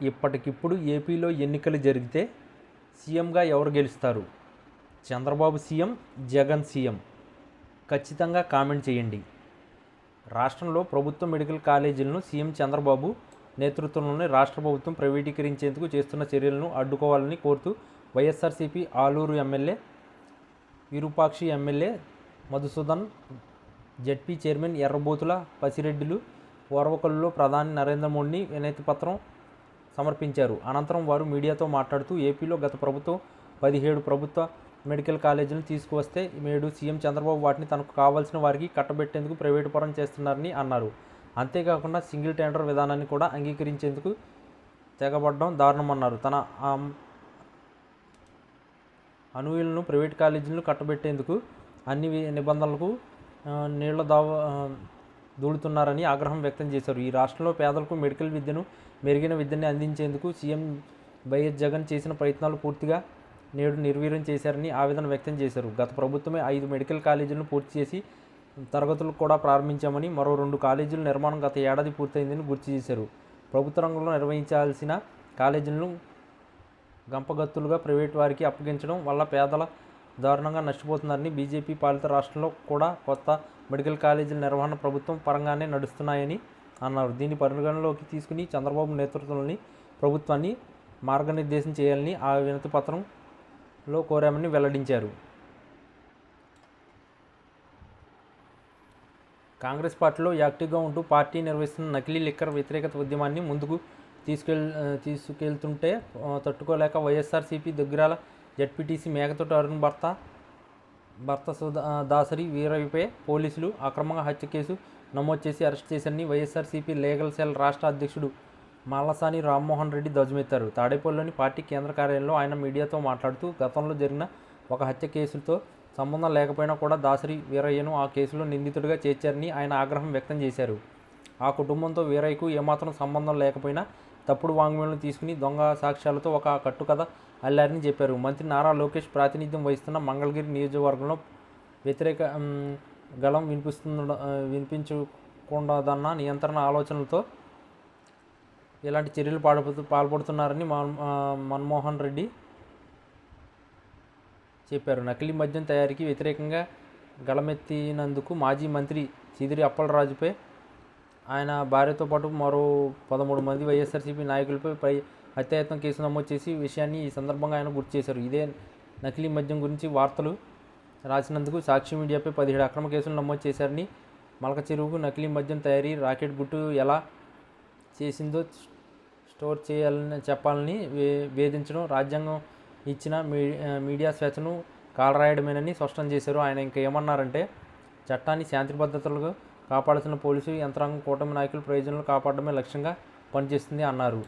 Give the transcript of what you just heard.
ఇప్పటికిప్పుడు ఏపీలో ఎన్నికలు జరిగితే సీఎంగా ఎవరు గెలుస్తారు? Chandrababu CM Jagan CM. ఖచ్చితంగా కామెంట్ చేయండి. రాష్ట్రంలో ప్రభుత్వ మెడికల్ కాలేజీలను సీఎం చంద్రబాబు నేతృత్వంలోని రాష్ట్ర ప్రభుత్వం ప్రైవేటీకరించేందుకు చేస్తున్న చర్యలను అడ్డుకోవాలని కోరుతూ YSRCP Aluru MLA Virupakshi MLA Madhusudan ZP chairman Errabothula పసిరెడ్డిలు ఓర్వకల్లులో ప్రధాని నరేంద్ర మోడీని వినతి పత్రం సమర్పించారు. అనంతరం వారు మీడియాతో మాట్లాడుతూ ఏపీలో గత ప్రభుత్వం పదిహేడు ప్రభుత్వ మెడికల్ కాలేజీలను తీసుకువస్తే నేడు సీఎం చంద్రబాబు వాటిని తనకు కావాల్సిన వారికి కట్టబెట్టేందుకు ప్రైవేటు పరం చేస్తున్నారని అన్నారు. అంతేకాకుండా సింగిల్ టెండర్ విధానాన్ని కూడా అంగీకరించేందుకు తెగబడడం దారుణమన్నారు. తన ఆమ్- అనువులను ప్రైవేట్ కాలేజీలను కట్టబెట్టేందుకు అన్ని నిబంధనలకు నీళ్ళ దావ దూడుతున్నారని ఆగ్రహం వ్యక్తం చేశారు. ఈ రాష్ట్రంలో పేదలకు మెడికల్ విద్యను మెరుగైన విద్యని అందించేందుకు సీఎం వైఎస్ జగన్ చేసిన ప్రయత్నాలు పూర్తిగా నేడు నిర్వీర్యం చేశారని ఆవేదన వ్యక్తం చేశారు. గత ప్రభుత్వమే ఐదు మెడికల్ కాలేజీలను పూర్తి చేసి తరగతులు కూడా ప్రారంభించామని మరో రెండు కాలేజీల నిర్మాణం గత ఏడాది పూర్తయిందని గుర్తు చేశారు. ప్రభుత్వ రంగంలో నిర్వహించాల్సిన కాలేజీలను గంపగత్తులుగా ప్రైవేట్ వారికి అప్పగించడం వల్ల పేదల దారుణంగా నష్టపోతున్నారని బీజేపీ పాలిత రాష్ట్రంలో కూడా కొత్త మెడికల్ కాలేజీల నిర్వహణ ప్రభుత్వం పరంగానే నడుస్తున్నాయని అన్నారు. దీన్ని పరిగణలోకి తీసుకుని చంద్రబాబు నేతృత్వంలోని ప్రభుత్వాన్ని మార్గనిర్దేశం చేయాలని ఆ వినతి పత్రంలో కోరామని వెల్లడించారు. కాంగ్రెస్ పార్టీలో యాక్టివ్గా ఉంటూ పార్టీ నిర్వహిస్తున్న నకిలీ లిక్కర్ వ్యతిరేకత ఉద్యమాన్ని ముందుకు తీసుకెళ్ తీసుకెళ్తుంటే తట్టుకోలేక వైఎస్ఆర్సీపీ దగ్గరాల జడ్పీటీసీ మేకతోటి అరుణ్ భర్త భర్త దాసరి వీరవిపై పోలీసులు అక్రమంగా హత్య కేసు నమోదు చేసి అరెస్ట్ చేశారని వైఎస్ఆర్సీపీ లీగల్ సెల్ రాష్ట్ర అధ్యక్షుడు మాలసాని రామ్మోహన్ రెడ్డి ధ్వజమెత్తారు. తాడేపల్లిలోని పార్టీ కేంద్ర కార్యాలయంలో ఆయన మీడియాతో మాట్లాడుతూ గతంలో జరిగిన ఒక హత్య కేసులతో సంబంధం లేకపోయినా కూడా దాసరి వీరయ్యను ఆ కేసులో నిందితుడిగా చేర్చారని ఆయన ఆగ్రహం వ్యక్తం చేశారు. ఆ కుటుంబంతో వీరయ్యకు ఏమాత్రం సంబంధం లేకపోయినా తప్పుడు వాంగ్మూలం తీసుకుని దొంగ సాక్ష్యాలతో ఒక కట్టుకథ అల్లారని చెప్పారు. మంత్రి నారా లోకేష్ ప్రాతినిధ్యం వహిస్తున్న మంగళగిరి నియోజకవర్గంలో వ్యతిరేక గళం వినిపిస్తుండ వినిపించకుండాదన్న నియంత్రణ ఆలోచనలతో ఇలాంటి చర్యలు పాల్పడు పాల్పడుతున్నారని మన్- మన్మోహన్ రెడ్డి చెప్పారు. నకిలీ మద్యం తయారీకి వ్యతిరేకంగా గళమెత్తినందుకు మాజీ మంత్రి సిదిరి అప్పలరాజుపై ఆయన భార్యతో పాటు మరో పదమూడు మంది వైఎస్ఆర్సీపీ నాయకులపై పై హత్యాయత్నం కేసు నమోదు చేసి విషయాన్ని ఈ సందర్భంగా ఆయన గుర్తు చేశారు. ఇదే నకిలీ మద్యం గురించి వార్తలు రాసినందుకు సాక్షి మీడియాపై పదిహేడు అక్రమ కేసులు నమోదు చేశారని మలక చెరువుకు నకిలీ మద్యం తయారీ రాకెట్ గుట్టు ఎలా చేసిందో స్టోర్ చేయాలని చెప్పాలని వే- వేధించడం రాజ్యాంగం ఇచ్చిన మీ మీడియా స్వేచ్ఛను కాలరాయడమేనని స్పష్టం చేశారు. ఆయన ఇంకా ఏమన్నారంటే చట్టాన్ని శాంతి భద్రతలకు కాపాడాల్సిన పోలీసు యంత్రాంగం కూటమి నాయకుల ప్రయోజనాలు కాపాడడమే లక్ష్యంగా పనిచేస్తుంది అన్నారు.